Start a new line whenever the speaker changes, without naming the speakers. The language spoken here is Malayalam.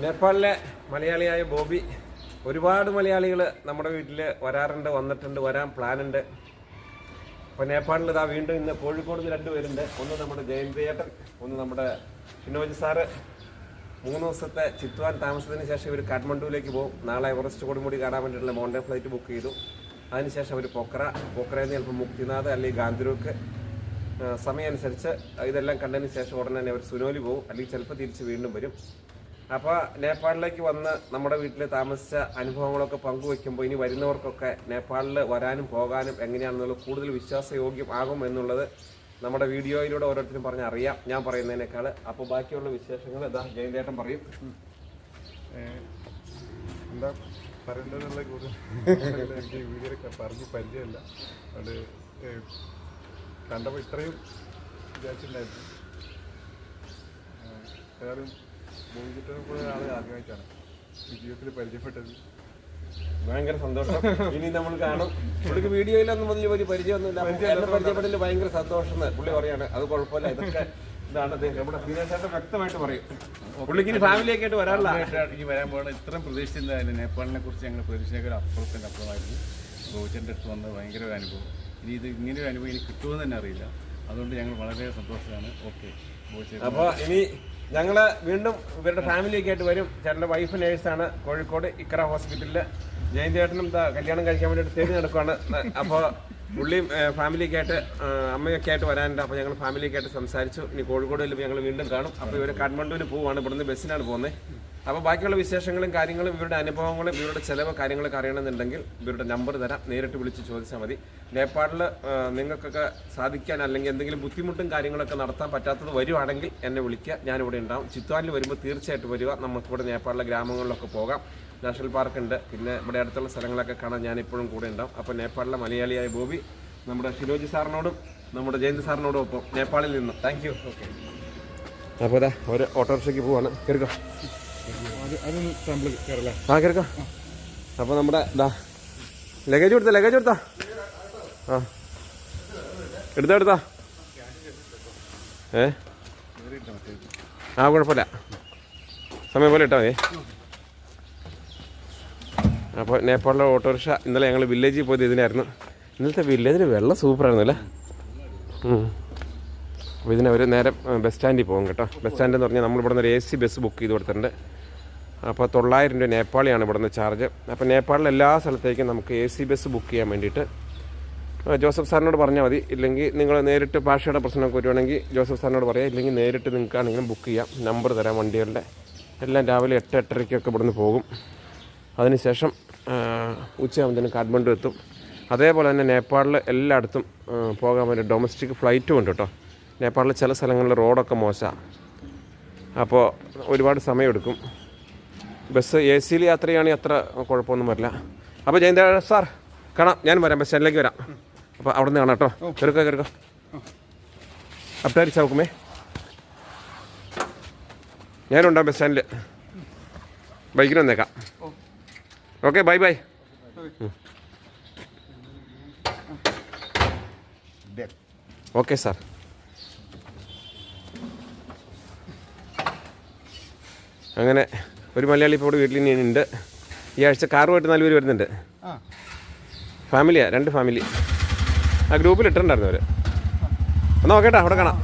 നേപ്പാളിലെ മലയാളിയായ ബോബി ഒരുപാട് മലയാളികൾ നമ്മുടെ വീട്ടിൽ വരാറുണ്ട് വന്നിട്ടുണ്ട് വരാൻ പ്ലാനുണ്ട്. അപ്പോൾ നേപ്പാളിൽ ഇതാ വീണ്ടും ഇന്ന് കോഴിക്കോട് നിന്ന് രണ്ട് പേരുണ്ട്. ഒന്ന് നമ്മുടെ ജയന്തിയേട്ടൻ ഒന്ന് നമ്മുടെ ഷിനോജ് സാറ്. മൂന്ന് ദിവസത്തെ ചിത്വാൻ താമസത്തിന് ശേഷം ഇവർ കാഠ്മണ്ഡുവിലേക്ക് പോകും. നാളെ എവറസ്റ്റ് കൊടുമുടി കാണാൻ വേണ്ടിയിട്ടുള്ള മോണ്ടേ ഫ്ലൈറ്റ് ബുക്ക് ചെയ്തു. അതിനുശേഷം അവർ പൊക്ര പൊക്രയിൽ നിന്ന് ചിലപ്പോൾ മുക്തിനാഥ് അല്ലെങ്കിൽ ഗാന്ധിരൂക്ക്. സമയമനുസരിച്ച് ഇതെല്ലാം കണ്ടതിന് ശേഷം ഉടനെ തന്നെ അവർ സുനോലി പോകും. അല്ലെങ്കിൽ ചിലപ്പോൾ തിരിച്ച് വീണ്ടും വരും. അപ്പോൾ നേപ്പാളിലേക്ക് വന്ന് നമ്മുടെ വീട്ടിൽ താമസിച്ച അനുഭവങ്ങളൊക്കെ പങ്കുവെക്കുമ്പോൾ ഇനി വരുന്നവർക്കൊക്കെ നേപ്പാളിൽ വരാനും പോകാനും എങ്ങനെയാണെന്നുള്ള കൂടുതൽ വിശ്വാസയോഗ്യം ആകും എന്നുള്ളത് നമ്മുടെ വീഡിയോയിലൂടെ ഓരോരുത്തരും പറഞ്ഞ് അറിയാം. ഞാൻ പറയുന്നതിനേക്കാൾ അപ്പോൾ ബാക്കിയുള്ള വിശേഷങ്ങൾ എന്താ ജയന്തേട്ടൻ പറയും.
എന്താ പറയേണ്ടതെന്നുള്ള കൂടുതൽ എനിക്ക് വീഡിയോ പറഞ്ഞ് പരിചയമില്ല. അത് കണ്ടപ്പോൾ ഇത്രയും വിചാരിച്ചിട്ടുണ്ടായിരുന്നു. ഭൂമിചുറ്റനെ പോലെ ആൾ ആദ്യമായിട്ടാണ് ജീവിതത്തിൽ പരിചയപ്പെട്ടത്.
ഭയങ്കര സന്തോഷം. ഇനി നമ്മൾ കാണും. പുള്ളിക്ക് വീഡിയോയിലൊന്നും വലിയ വലിയ പരിചയമൊന്നുമില്ല. എന്നെ പരിചയപ്പെട്ടതിൽ ഭയങ്കര സന്തോഷം എന്ന് പുള്ളി പറയാണ്. അത് കുഴപ്പമില്ല. ഇതൊക്കെ ഇതാണ് അദ്ദേഹം. നമ്മുടെ ഫിനാൻസായിട്ട് വ്യക്തമായിട്ട് പറയും. പുള്ളിക്ക് ഇനി ഫാമിലിയൊക്കെ ആയിട്ട് വരാനുള്ള
ഈ വരാൻ പോകുന്ന ഇത്രയും പ്രതീക്ഷിച്ചിരുന്നതിന് നേപ്പാളിനെ കുറിച്ച് ഞങ്ങൾ പ്രതീക്ഷകൾ അപ്പുറത്തിന്റെ അപ്പുറമായിരുന്നു. ഗോവിച്ചന്റെ അടുത്ത് വന്നത് ഭയങ്കര ഒരു അനുഭവം. ഇനി ഇത് ഇങ്ങനെ ഒരു അനുഭവം ഇനി കിട്ടുമെന്ന് തന്നെ അറിയില്ല. അതുകൊണ്ട് ഞങ്ങൾ വളരെ സന്തോഷമാണ് ഓക്കെ.
അപ്പോൾ ഇനി ഞങ്ങൾ വീണ്ടും ഇവരുടെ ഫാമിലിയൊക്കെ ആയിട്ട് വരും ചേട്ടന്റെ വൈഫ് നേഴ്സാണ് കോഴിക്കോട് ഇക്കറ ഹോസ്പിറ്റലിൽ ജയന്തി ചേട്ടനും ഇതാ കല്യാണം കഴിക്കാൻ വേണ്ടിയിട്ട് തേടി നടക്കുവാണ്. അപ്പോൾ പുള്ളിയും ഫാമിലിയൊക്കെ ആയിട്ട് അമ്മയൊക്കെ ആയിട്ട് വരാനുണ്ട്. അപ്പോൾ ഞങ്ങൾ ഫാമിലിയൊക്കെ ആയിട്ട് സംസാരിച്ചു. ഇനി കോഴിക്കോട് ഞങ്ങൾ വീണ്ടും കാണും. അപ്പോൾ ഇവർ കാഠ്മണ്ഡുവിന് പോവാണ്. ഇവിടുന്ന് ബസ്സിനാണ് പോകുന്നത് അപ്പോൾ ബാക്കിയുള്ള വിശേഷങ്ങളും കാര്യങ്ങളും ഇവരുടെ അനുഭവങ്ങളും ഇവരുടെ ചിലവ് കാര്യങ്ങളൊക്കെ അറിയണമെന്നുണ്ടെങ്കിൽ ഇവരുടെ നമ്പർ തരാം. നേരിട്ട് വിളിച്ച് ചോദിച്ചാൽ മതി. നേപ്പാളിൽ നിങ്ങൾക്കൊക്കെ സാധിക്കാൻ അല്ലെങ്കിൽ എന്തെങ്കിലും ബുദ്ധിമുട്ടും കാര്യങ്ങളൊക്കെ നടത്താൻ പറ്റാത്തത് വരുവാണെങ്കിൽ എന്നെ വിളിക്കുക. ഞാനിവിടെ ഉണ്ടാവും. ചിത്വാനിൽ വരുമ്പോൾ തീർച്ചയായിട്ടും വരിക. നമുക്കിവിടെ നേപ്പാളിലെ ഗ്രാമങ്ങളിലൊക്കെ പോകാം. നാഷണൽ പാർക്ക് ഉണ്ട്. പിന്നെ ഇവിടെ അടുത്തുള്ള സ്ഥലങ്ങളൊക്കെ കാണാൻ ഞാൻ ഇപ്പോഴും കൂടെ ഉണ്ടാവും. അപ്പോൾ നേപ്പാളിലെ മലയാളിയായ ബോബി നമ്മുടെ ഷിരോജി സാറിനോടും നമ്മുടെ ജയന്ത് സാറിനോടും ഒപ്പം നേപ്പാളിൽ നിന്നും. താങ്ക് യു ഓക്കെ അപ്പോൾ അതാ ഒരു ഓട്ടോറിക്ഷയ്ക്ക് പോവാണ്. കയറിക്കോ ആ നമ്മുടെ ഇതാ ലഗേജ് കൊടുത്ത ലഗേജ് കൊടുത്താ. ആ. എടുത്താ എടുത്താ. ഏ? ആ കുഴപ്പമില്ല. സമയം പോലെ ഇട്ടാ മതി. അപ്പോൾ നേപ്പാളിലെ ഓട്ടോറിക്ഷ ഇന്നലെ ഞങ്ങൾ വില്ലേജിൽ പോയത് ഇതിനായിരുന്നു. ഇന്നലത്തെ വില്ലേജിൽ വെള്ളം സൂപ്പറായിരുന്നു അല്ലേ. അപ്പോൾ ഇതിനവർ നേരെ ബസ് സ്റ്റാൻഡിൽ പോകും കേട്ടോ. ബസ് സ്റ്റാൻഡ് എന്ന് പറഞ്ഞാൽ നമ്മളിവിടെ നിന്ന് ഒരു എ സി ബസ് ബുക്ക് ചെയ്ത് കൊടുത്തിട്ടുണ്ട്. അപ്പോൾ തൊള്ളായിരം രൂപ നേപ്പാളിയാണ് ഇവിടുന്ന് ചാർജ്. അപ്പോൾ നേപ്പാളിൽ എല്ലാ സ്ഥലത്തേക്കും നമുക്ക് എ സി ബസ് ബുക്ക് ചെയ്യാൻ വേണ്ടിയിട്ട് ജോസഫ് സാറിനോട് പറഞ്ഞാൽ മതി. ഇല്ലെങ്കിൽ നിങ്ങൾ നേരിട്ട് ഭാഷയുടെ പ്രശ്നമൊക്കെ വരുവാണെങ്കിൽ ജോസഫ് സാറിനോട് പറയാം. ഇല്ലെങ്കിൽ നേരിട്ട് നിങ്ങൾക്കാണെങ്കിലും ബുക്ക് ചെയ്യാം. നമ്പർ തരാം വണ്ടികളുടെ. എല്ലാം രാവിലെ എട്ട് എട്ടരയ്ക്കൊക്കെ ഇവിടുന്ന് പോകും. അതിനുശേഷം ഉച്ചയാകുമ്പോൾ കാഠ്മണ്ഡു എത്തും. അതേപോലെ തന്നെ നേപ്പാളിൽ എല്ലായിടത്തും പോകാൻ വേണ്ടി ഡൊമസ്റ്റിക് ഫ്ലൈറ്റും ഉണ്ട് കേട്ടോ. നേപ്പാളിൽ ചില സ്ഥലങ്ങളിൽ റോഡൊക്കെ മോശമാണ്. അപ്പോൾ ഒരുപാട് സമയമെടുക്കും. ബസ് എ സിയിൽ യാത്ര ചെയ്യുകയാണെങ്കിൽ അത്ര കുഴപ്പമൊന്നും വരില്ല. അപ്പോൾ ജയന്ത സാർ കാണാം. ഞാൻ വരാം ബസ് സ്റ്റാൻഡിലേക്ക് വരാം. അപ്പോൾ അവിടെ നിന്ന് കാണാം കേട്ടോ. കയറുക്കോ കയറുക്കോ അപ്റ്റാരി ചൗക്കുമേ ഞാനുണ്ടാവും ബസ് സ്റ്റാൻഡിൽ? ബൈക്കിന് വന്നേക്കാം. Okay bye bye. Okay sir. അങ്ങനെ ഒരു മലയാളി ഇപ്പോൾ ഇവിടെ വീട്ടിൽ ഇനി ഉണ്ട്. ഈ ആഴ്ച കാറുമായിട്ട് നാല് പേര് വരുന്നുണ്ട്. ഫാമിലിയാ രണ്ട് ഫാമിലി. ആ ഗ്രൂപ്പിൽ ഇട്ടിട്ടുണ്ടായിരുന്നു അവർ നോക്കട്ടെ അവിടെ കാണാം.